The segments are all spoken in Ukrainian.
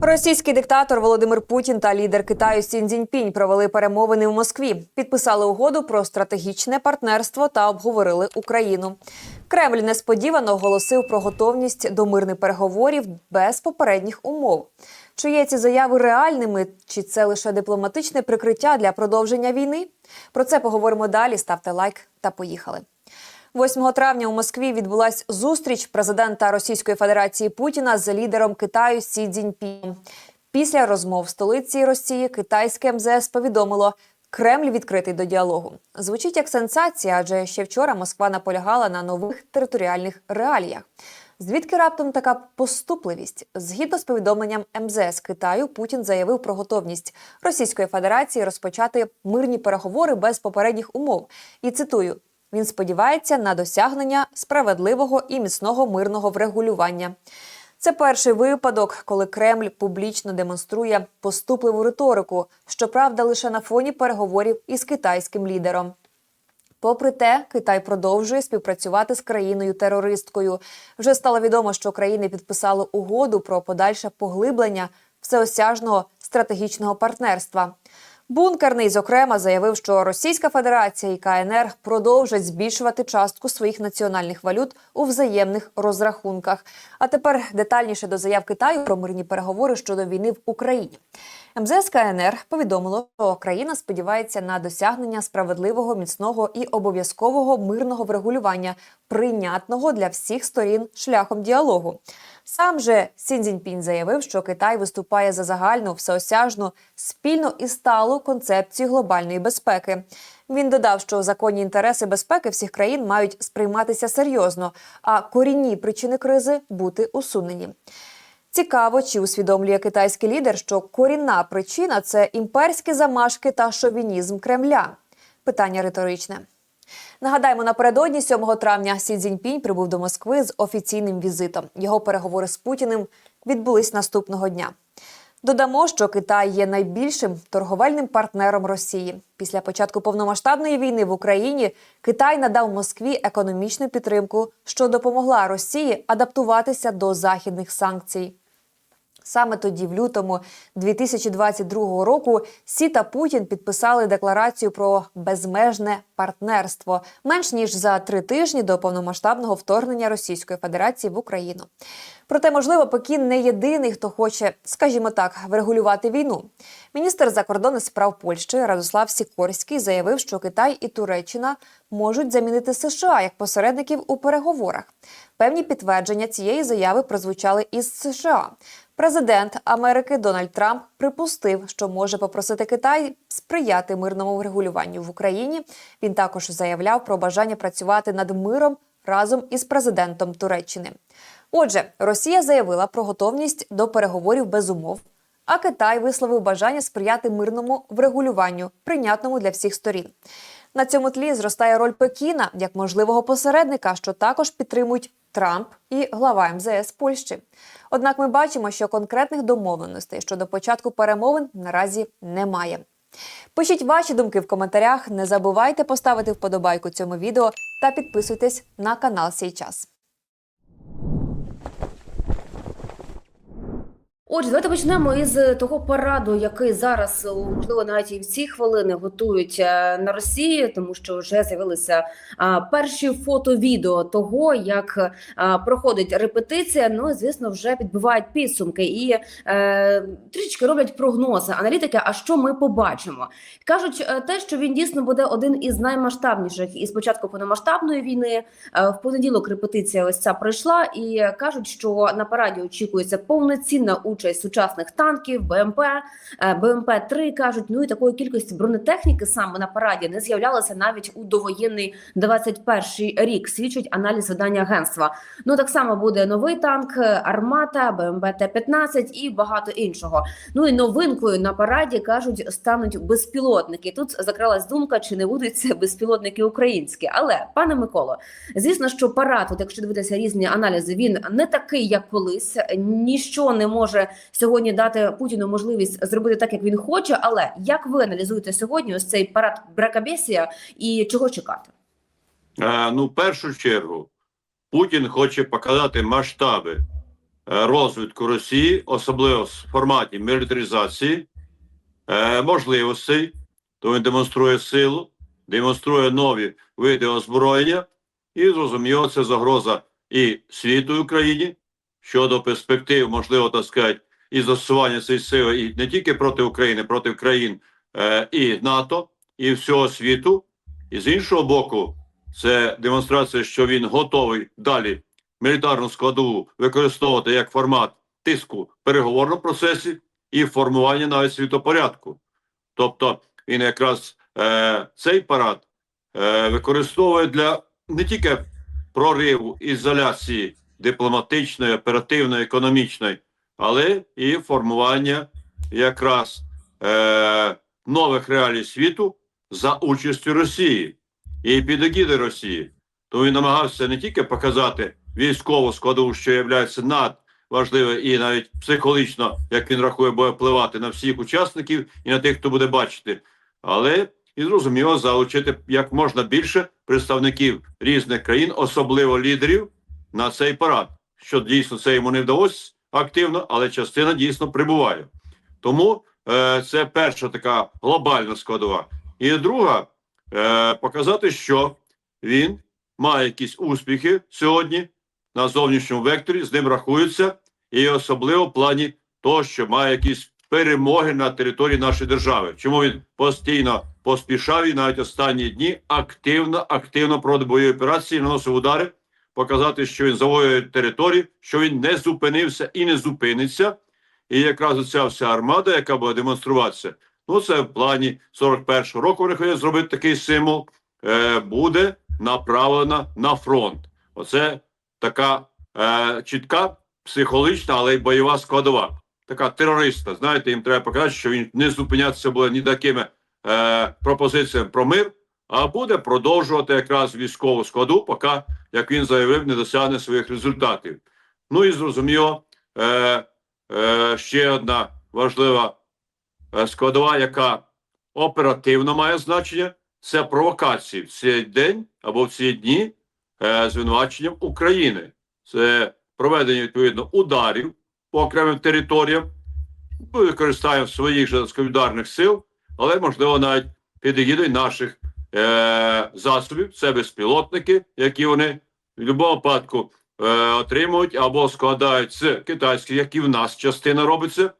Російський диктатор Володимир Путін та лідер Китаю Сін Цзіньпінь провели перемовини в Москві, підписали угоду про стратегічне партнерство та обговорили Україну. Кремль несподівано оголосив про готовність до мирних переговорів без попередніх умов. Чи є ці заяви реальними, чи це лише дипломатичне прикриття для продовження війни? Про це поговоримо далі. Ставте лайк та поїхали. 8 травня у Москві відбулась зустріч президента Російської Федерації Путіна з лідером Китаю Сі Цзіньпіном. Після розмов в столиці Росії китайське МЗС повідомило, Кремль відкритий до діалогу. Звучить як сенсація, адже ще вчора Москва наполягала на нових територіальних реаліях. Звідки раптом така поступливість? Згідно з повідомленням МЗС Китаю, Путін заявив про готовність Російської Федерації розпочати мирні переговори без попередніх умов. І цитую: він сподівається на досягнення справедливого і міцного мирного врегулювання. Це перший випадок, коли Кремль публічно демонструє поступливу риторику, щоправда, лише на фоні переговорів із китайським лідером. Попри те, Китай продовжує співпрацювати з країною-терористкою. Вже стало відомо, що країни підписали угоду про подальше поглиблення всеосяжного стратегічного партнерства. Бункерний, зокрема, заявив, що Російська Федерація і КНР продовжать збільшувати частку своїх національних валют у взаємних розрахунках. А тепер детальніше до заяв Китаю про мирні переговори щодо війни в Україні. МЗС КНР повідомило, що країна сподівається на досягнення справедливого, міцного і обов'язкового мирного врегулювання, прийнятного для всіх сторін шляхом діалогу. Сам же Сін Цзіньпінь заявив, що Китай виступає за загальну, всеосяжну, спільну і сталу концепцію глобальної безпеки. Він додав, що законні інтереси безпеки всіх країн мають сприйматися серйозно, а корінні причини кризи бути усунені. Цікаво, чи усвідомлює китайський лідер, що корінна причина це імперські замашки та шовінізм Кремля. Питання риторичне. Нагадаємо, напередодні 7 травня Сі Цзіньпінь прибув до Москви з офіційним візитом. Його переговори з Путіним відбулись наступного дня. Додамо, що Китай є найбільшим торговельним партнером Росії. Після початку повномасштабної війни в Україні Китай надав Москві економічну підтримку, що допомогла Росії адаптуватися до західних санкцій. Саме тоді, в лютому 2022 року, Сі та Путін підписали декларацію про безмежне партнерство менш ніж за три тижні до повномасштабного вторгнення Російської Федерації в Україну. Проте, можливо, Пекін не єдиний, хто хоче, скажімо так, врегулювати війну. Міністр закордонних справ Польщі Радослав Сікорський заявив, що Китай і Туреччина можуть замінити США як посередників у переговорах. Певні підтвердження цієї заяви прозвучали із США. Президент Америки Дональд Трамп припустив, що може попросити Китай сприяти мирному врегулюванню в Україні. Він також заявляв про бажання працювати над миром разом із президентом Туреччини. Отже, Росія заявила про готовність до переговорів без умов. А Китай висловив бажання сприяти мирному врегулюванню, прийнятному для всіх сторін. На цьому тлі зростає роль Пекіна як можливого посередника, що також підтримують Трамп і глава МЗС Польщі. Однак ми бачимо, що конкретних домовленостей щодо початку перемовин наразі немає. Пишіть ваші думки в коментарях. Не забувайте поставити вподобайку цьому відео та підписуйтесь на канал Сій час. Отже, давайте почнемо із того параду, який зараз о, можливо навіть і в ці хвилини готують е, на Росії, тому що вже з'явилися перші фото-відео того, як проходить репетиція. Ну і звісно, вже підбивають підсумки і е, трішечки роблять прогнози. Аналітики, а що ми побачимо? кажуть е, те, що він дійсно буде один із наймасштабніших із початку повномасштабної війни. Е, В понеділок репетиція ось ця пройшла, і кажуть, що на параді очікується повноцінна участь сучасних танків, БМП, е, БМП 3 кажуть. Ну і такої кількості бронетехніки саме на параді не з'являлося навіть у довоєнний 21 рік. Свідчить аналіз видання агентства. Ну так само буде новий танк, е, армата, БМП Т-15 і багато іншого. Ну і новинкою на параді кажуть, стануть безпілотники. Тут закралась думка, чи не будуть це безпілотники українські. Але пане Миколо, звісно, що парад, от якщо дивитися різні аналізи, він не такий, як колись. Ніщо не може сьогодні дати Путіну можливість зробити так, як він хоче. Але як ви аналізуєте сьогодні ось цей парад бракабесія і чого чекати? Е, ну, в першу чергу, Путін хоче показати масштаби е, розвитку Росії, особливо в форматі мілітаризації, е, можливостей, то він демонструє силу, демонструє нові види озброєння, і зрозуміло, це загроза і світу Україні щодо перспектив, можливо, так сказати, і застосування цієї сили і не тільки проти України, проти країн е, і НАТО, і всього світу. І з іншого боку, це демонстрація, що він готовий далі мілітарну складову використовувати як формат тиску в переговорному процесі і формування навіть світопорядку. Тобто він якраз е, цей парад е, використовує для не тільки прориву ізоляції дипломатичної, оперативної, економічної, але і формування якраз е, нових реалій світу за участю Росії і під Росії. Тому він намагався не тільки показати військову складову, що є надважливою і навіть психологічно, як він рахує, буде впливати на всіх учасників і на тих, хто буде бачити, але і зрозуміло залучити як можна більше представників різних країн, особливо лідерів, на цей парад. Що дійсно це йому не вдалося активно, але частина дійсно прибуває. Тому е, це перша така глобальна складова. І друга е, показати, що він має якісь успіхи сьогодні на зовнішньому векторі, з ним рахуються, і особливо в плані того, що має якісь перемоги на території нашої держави. Чому він постійно поспішав і навіть останні дні активно, активно проводив бойові операції, наносив удари, показати, що він завоює територію, що він не зупинився і не зупиниться. І якраз оця вся армада, яка буде демонструватися, ну це в плані 41-го року вони хотять зробити такий символ, е, буде направлена на фронт. Оце така е, чітка психологічна, але й бойова складова. Така терориста. Знаєте, їм треба показати, що він не зупинятися буде ні такими е, пропозиціями про мир, а буде продовжувати якраз військову складу, поки, як він заявив, не досягне своїх результатів. Ну і зрозуміло, е, е, ще одна важлива е, складова, яка оперативно має значення, це провокації в цей день або в ці дні е, звинуваченням України. Це проведення відповідно ударів по окремим територіям, ну, використання своїх же ударних сил, але можливо навіть під егідою наших е, засобів, це безпілотники, які вони в будь-якому випадку е, отримують або складають з китайських, як і в нас частина робиться.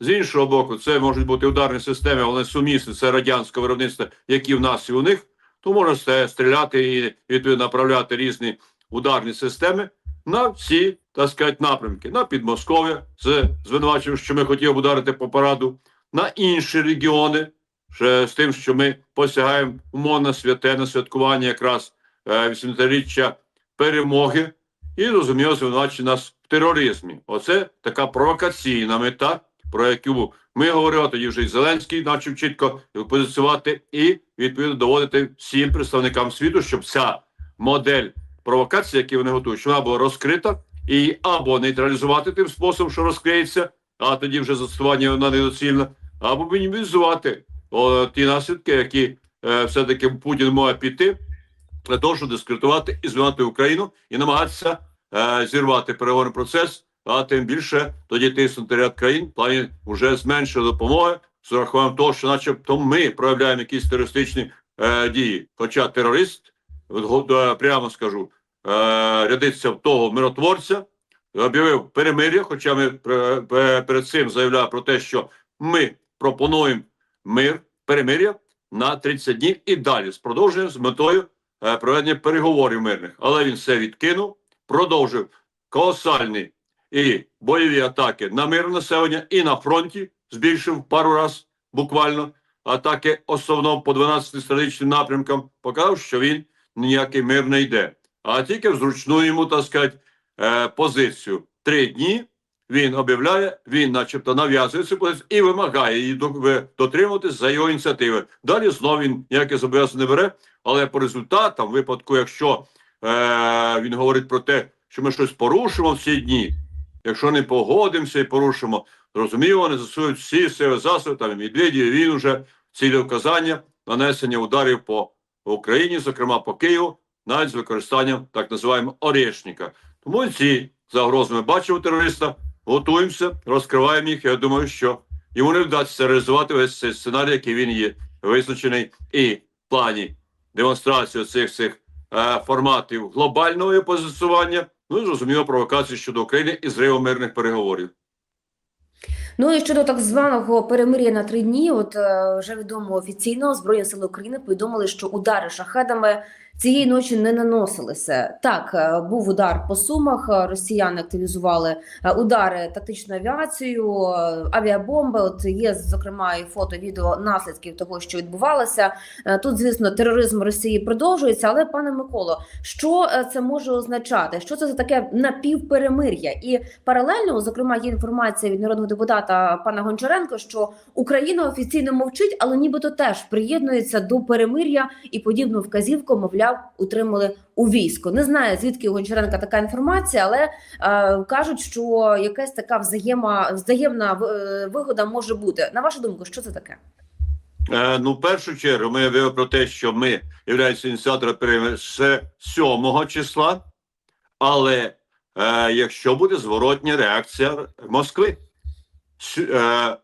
З іншого боку, це можуть бути ударні системи, але сумісні, це радянського виробництва, які в нас і у них. То можна стріляти і відповідно направляти різні ударні системи на всі, так сказати, напрямки. На Підмосков'я, з звинуваченням, що ми хотіли б ударити по параду, на інші регіони, з тим, що ми посягаємо умовно святе на святкування якраз е, 80-річчя перемоги, і розуміло, звинувачує нас в тероризмі. Оце така провокаційна мета, про яку ми говорили, тоді вже і Зеленський почав чітко позиціювати і відповідно доводити всім представникам світу, щоб ця модель провокації, які вони готують, щоб вона була розкрита і або нейтралізувати тим способом, що розкриється, а тоді вже застосування вона недоцільна, або мінімізувати ті наслідки, які е, все-таки Путін може піти для того, щоб дискредитувати і звинувати Україну і намагатися е, зірвати переговорний процес, а тим більше тоді тиснути ряд країн в плані вже зменшення допомоги з урахуванням того, що, начебто, ми проявляємо якісь терористичні е, дії. Хоча терорист, прямо скажу, е, рядиться в того миротворця, об'явив перемир'я, хоча ми перед цим заявляли про те, що ми пропонуємо мир, перемир'я на 30 днів і далі з продовженням з метою е, проведення переговорів мирних. Але він все відкинув, продовжив колосальні і бойові атаки на мирне населення і на фронті, збільшив пару раз буквально атаки основно по 12 стратегічним напрямкам, показав, що він ніякий мир не йде, а тільки в зручну йому, так сказати, е, позицію. Три дні він об'являє, він, начебто, нав'язує цю позицію і вимагає її до- ви- дотримуватись за його ініціативи. Далі знову він ніяке зобов'язання не бере, але по результатам, випадку, якщо е, він говорить про те, що ми щось порушимо в ці дні, якщо не погодимося і порушимо, зрозуміло, вони засують всі сили засоби, там і і він уже цілі вказання нанесення ударів по Україні, зокрема по Києву, навіть з використанням так називаємо орешника. Тому ці загроз ми бачимо терориста, готуємося, розкриваємо їх. Я думаю, що йому не вдасться реалізувати весь цей сценарій, який він є визначений і в плані демонстрації цих цих е, форматів глобального позиціювання, ну і зрозуміло провокації щодо України і зриву мирних переговорів. Ну і щодо так званого перемир'я на три дні, от е, вже відомо офіційно Збройні сили України повідомили, що удари шахедами цієї ночі не наносилися. Так, е, був удар по сумах. е, Росіяни активізували е, удари тактичною авіацією, авіабомби. От є зокрема і фото, відео наслідків того, що відбувалося. Тут, звісно, тероризм Росії продовжується. Але пане Миколо, що це може означати? Що це за таке напівперемир'я? І паралельно, зокрема, є інформація від народного депутата пана Гончаренко, що Україна офіційно мовчить, але нібито теж приєднується до перемир'я і подібну вказівку, мовляв, утримали у війську. Не знаю звідки у Гончаренка така інформація, але е, кажуть, що якась така взаєма взаємна е, вигода може бути. На вашу думку, що це таке? Е, ну, в першу чергу, ми говорили про те, що ми являємося ініціатором з 7 числа, але е, якщо буде зворотня реакція Москви, е,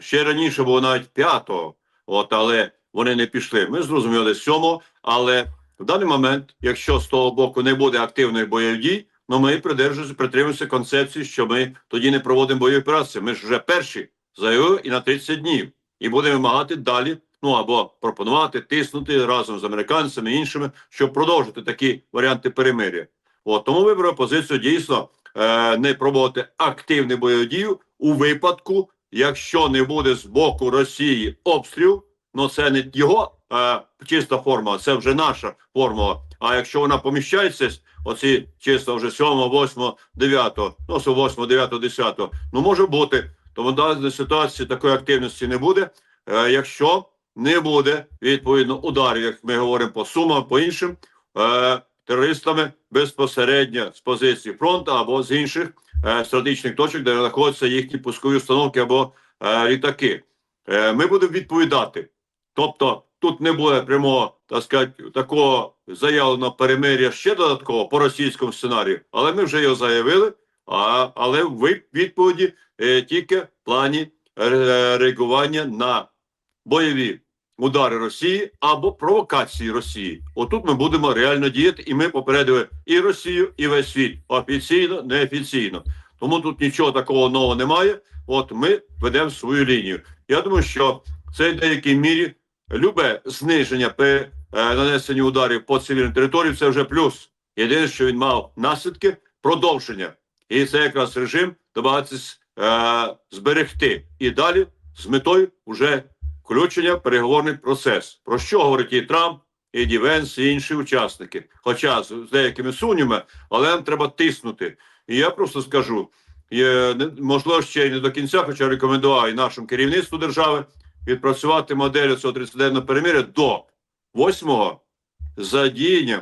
ще раніше було навіть 5-го, от, але вони не пішли. Ми зрозуміли 7-го, але в даний момент, якщо з того боку не буде активної бойових дій, ну ми придержуємося, притримуємося концепції, що ми тоді не проводимо бойові операції. Ми ж вже перші заявили і на 30 днів і будемо вимагати далі. Ну або пропонувати тиснути разом з американцями і іншими, щоб продовжити такі варіанти перемир'я. От тому вибрав позицію дійсно е, не пробувати активну бойову дію у випадку, якщо не буде з боку Росії обстріл, ну це не його е, чиста форма, це вже наша формула. А якщо вона поміщається, оці чисто вже 7, 8, 9, ну це 8, 9, 10, ну може бути. Тому даній ситуації такої активності не буде, е, якщо не буде відповідно ударів, як ми говоримо по сумам, по іншим е, терористами безпосередньо з позиції фронту або з інших е, стратегічних точок, де знаходяться їхні пускові установки або е, літаки. Е, ми будемо відповідати. Тобто тут не буде прямого, так сказати, такого заявленого перемир'я ще додатково по російському сценарію, але ми вже його заявили. А, але в відповіді е, тільки в плані е, реагування на бойові удари Росії або провокації Росії. Отут ми будемо реально діяти, і ми попередили і Росію, і весь світ офіційно, неофіційно. Тому тут нічого такого нового немає. От ми ведемо свою лінію. Я думаю, що це в деякій мірі любе зниження при е, нанесенні ударів по цивільній території. Це вже плюс. Єдине, що він мав наслідки продовження, і це якраз режим намагається е, зберегти і далі з метою вже включення в переговорний процес. Про що говорить і Трамп, і Дівенс, і інші учасники. Хоча з, деякими сумніми, але нам треба тиснути. І я просто скажу: є, можливо, ще й не до кінця, хоча рекомендував і нашому керівництву держави відпрацювати модель цього 30-денного перемиря до 8-го з задіянням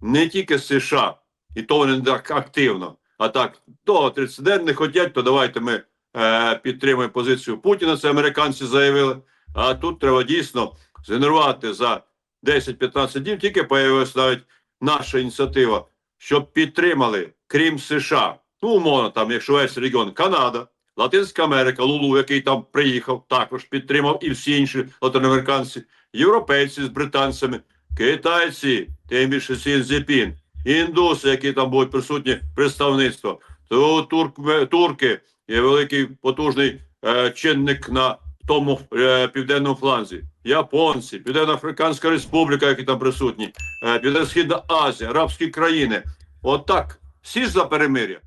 не тільки США, і то вони так активно, а так до 30 день не хотять, то давайте ми е, підтримуємо позицію Путіна. Це американці заявили. А тут треба дійсно згенерувати за 10-15 днів. Тільки появилась навіть наша ініціатива, щоб підтримали, крім США, ну умовно, там, якщо весь регіон Канада, Латинська Америка, Лулу, який там приїхав, також підтримав, і всі інші латиноамериканці, європейці з британцями, китайці, тим більше Сінзепін, індуси, які там будуть присутні представництво, то турк, турки є великий потужний е, чинник на тому е, південному фланзі, японці, Південно-Африканська Республіка, які там присутні, е, Південно-Східна Азія, арабські країни. Отак. Всі ж за перемир'я.